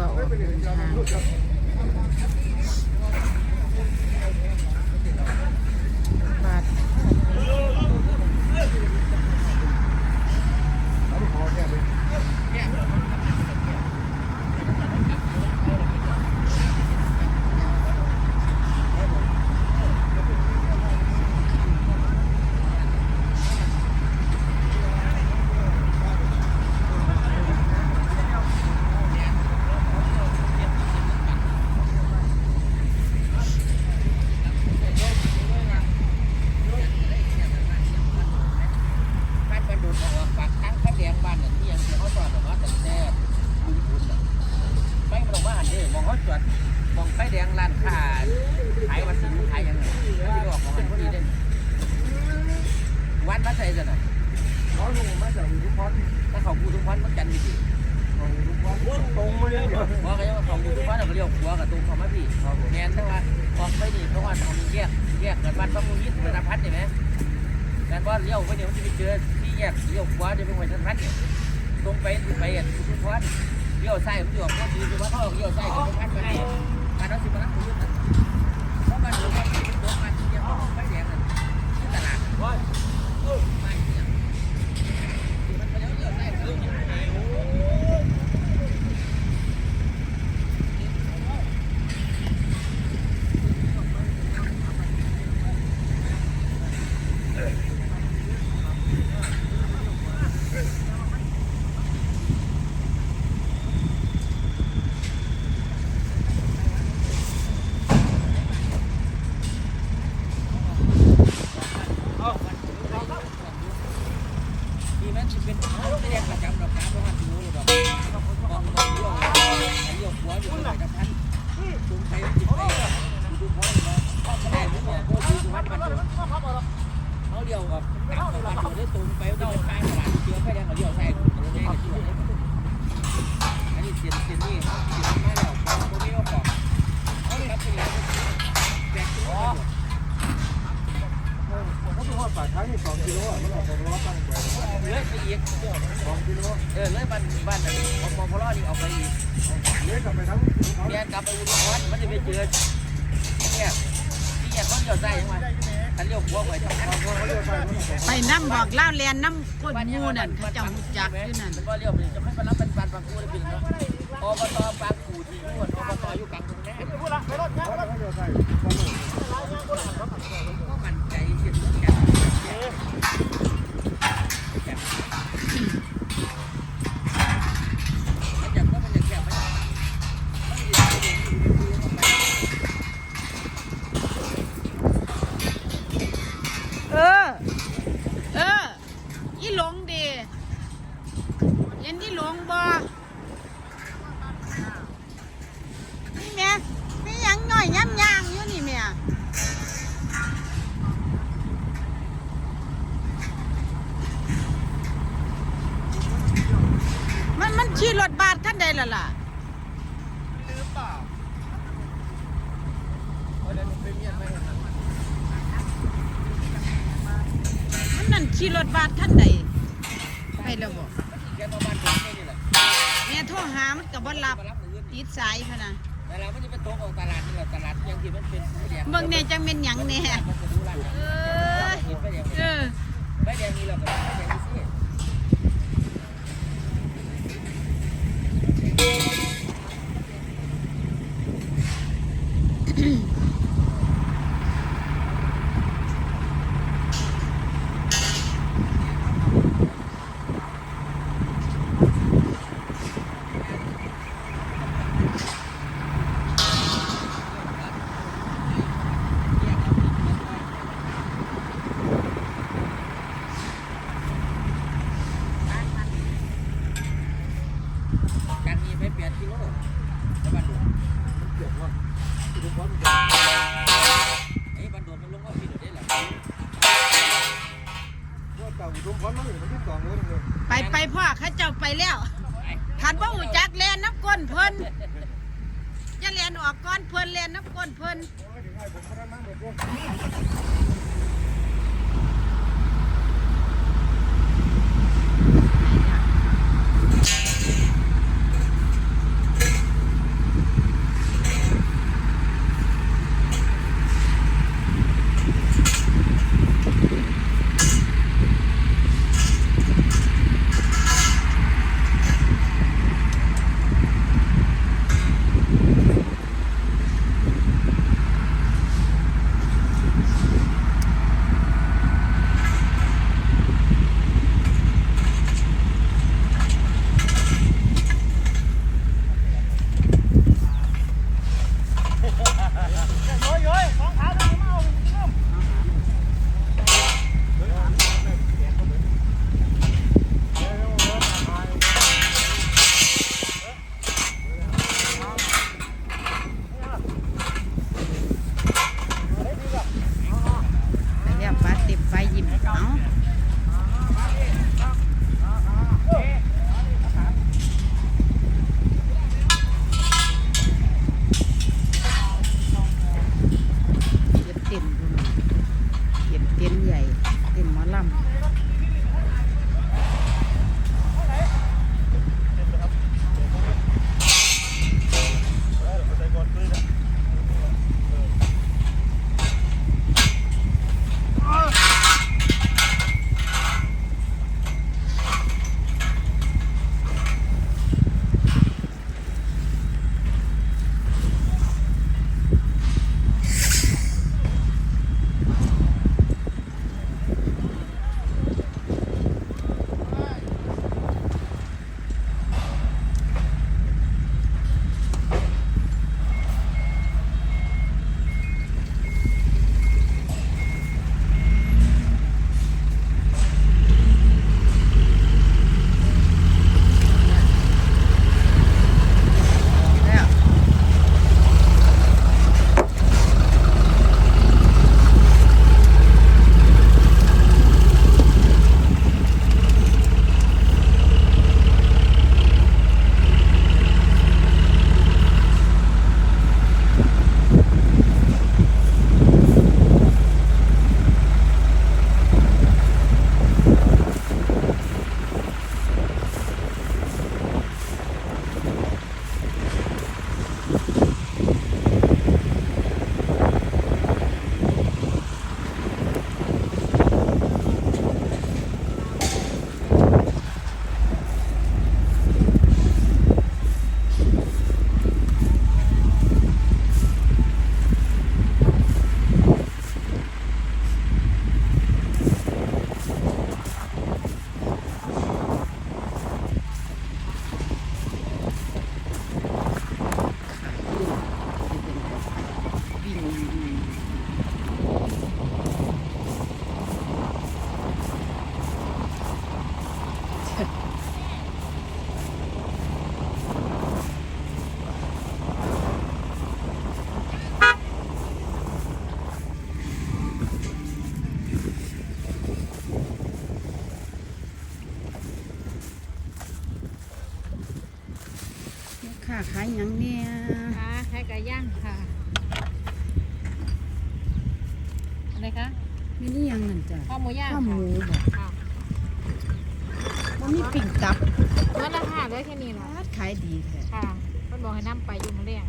ตัวออกเดินทางบาทบ้านประดุษออกปากทางข้าแดงบ้านเนี่ยที่ยังเขาจอดแบบว่าแต่แต่บุญบุญไม่มาบอกว่าอันนี้มองเขาจอดมองไฟแดงร้านค้าขายวัสดุขายยังไงที่ออกของอันที่เด่นวันพระไทยจะหน่อย เขาลงมาจากอุทุพร ถ้าเขาพูดทุกวันมันจันทร์มีสิ ของอุทุพรตรงมาเลยเดียว เพราะเขาว่าเขาพูดทุกวันเราเรียกหัวกับตุ้งเขามาพี่ แมนทั้งว่าออกไปนี่เพราะว่าเขามีแยกแยกเกันบ้านพระมุยิตเป็นพัดใช่ไหมงานว่าเลี้ยวไปเนี่ยมันจะไปเจอที่แยกเลี้ยวขวาจะเป็นหัวชันพัดเนี่ยตรงไปไปอะทุกคนเลี้ยวซ้ายผมอยู่ก็ดีคือว่าเขาเลี้ยวซ้ายกับพันไปนี่การนั้นสิมันนั่งยู่นะเพราะมันรู้ว่ามันตัวมันเดียวไฟแดงที่ตลาดว่าไม่เนี่ยมันไปแล้วเลี้ยวซ้ายเลี้ยวยังไงโอ้ ดีไหมจะเป็นไม่แดงประจำดอกน้ำเพราะว่ารู้เลยดอกมองมองเลี้ยวเลี้ยวหัวอยู่ตรงไหนกับท่านตรงไปจิตไปดูพอเลยแต่ไม่เนี่ยก็คือวัดมัน เขาเลี้ยวแบบตามตะวันอยู่ได้ตรงไปได้ไปตลาดเจอไฟแดงเขาเลี้ยวใส่ตรงนี้ก็ที่อันนี้เสียนเสียนนี่เสียนมาแล้วตรงนี้ก็บอกเขาเลยรับไปแล้วแบกตัวเขาเป็นว่าปากทางนี่สองกิโลอะมันออกสองร้อยตั้งแต่เลื่อยไปอีกสองกิโลเออเลื่อยบ้านบ้านนั่นพอพอพอรอดนี่ออกไปอีกเลี้ยกลับไปทั้งอุทุพรเรียนกลับไปอุดรมันจะไปเจอเนี่ยที่เนี่ยเขาเลี้ยวใส่ยังไงคันเลี้ยวหัว ไปทางนั้นเขาเรียกไปมันออกไปน้ำบอกเล่าแลนน้ำก้นหมูนั่นเขาเจ้ารู้จักอยู่นั่นมันก็เลี้ยวไปจะไม่ไปรับเป็นปานปางกูเลยเป็นเนาะอบตปางกูที่นู่นอบตอยู่กลางตรงนี้เขาเขาเรียกไปก็มั บาดคันใดล่ะล่ะมันนั่นขี่รถบาดคันใดไปแล้วบ่แค่ประมาณตรงนี้นี่แหละแม่โทรหามันก็บ่รับมารับมือติดสายพะนะแต่เราไม่ได้เป็นโต๊ะของตลาดนี่แหละตลาดยังที่มันเป็นผู้แดงเบิ่งแน่จังเป็นหยังแน่มันจะรู้ร้านเออ กินไปแดง เออ ไปแดงนี่เราก็ไปแดงนี่สิ การมี ไปแปดกิโลแล้วบันโดดเกี่ยวว่าอุทุพรไอ้บันโดดมันลงว่าพี่เดี๋ยวได้แหละว่าจากอุทุพรมันอยู่ที่สองเลยเลยไปไปพ่อเขาเจ้าไปแล้วคันว่าหูจักแลนน้ำก้นเพิ่นอย่าแลนออกก้อนเพิ่นแลนน้ำก้นเพิ่น ค่ะขายหยังเนี่ยค่ะไข่ไก่ย่างค่ะอะไรคะมีนี่ยังนั่นจ้ะข้าวหมูย่างข้าวหค่ะมูบ่ค่ะมันมีปิ่งตับเมื่อละค่ะเหลือแค่นี้เหรอขายดีแท้ค่ะเพิ่นบอกให้น้ำไปอยู่มื้อแรง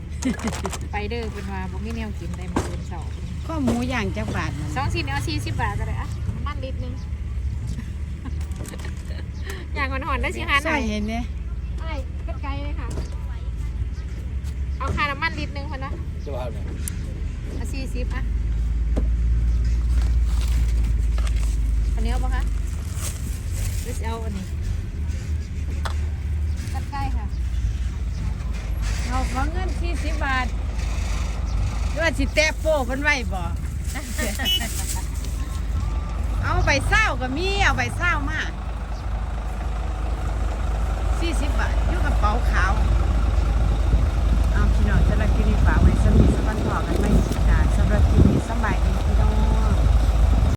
ไปเด้อเพิ่นว่าบ่มีแนวกินได้มื้ออื่นเช้าข้าวหมูย่างจักบาทมันสองชิ้นเอา40บาทก็ได้อะน้ำมันลิตรหนึงอย่างหอนๆได้สิคะหใส่น่อยเห็นไหม ไอ้เป็นไกลเลยค่ะ เอาค่าน้ำมันลิตรหนึงเพิ่นว่าตัวเอาเนี่ยเอา40อะอันนี้เอาบ่คะหรือสิเอาอันนี้กันไกลค่ะ เอาของเงิน40บาทหรือว่าสิแตะโป้เพิ่นไว้บ่ เอาใบเศร้าก็มี เอาใบเศร้ามา40บาทอยู่กระเป๋าขาว เอาพี่น้องจะรักกินฝากไว้สมีสักวันพอกันไม่นานสำหรับที่สบายดี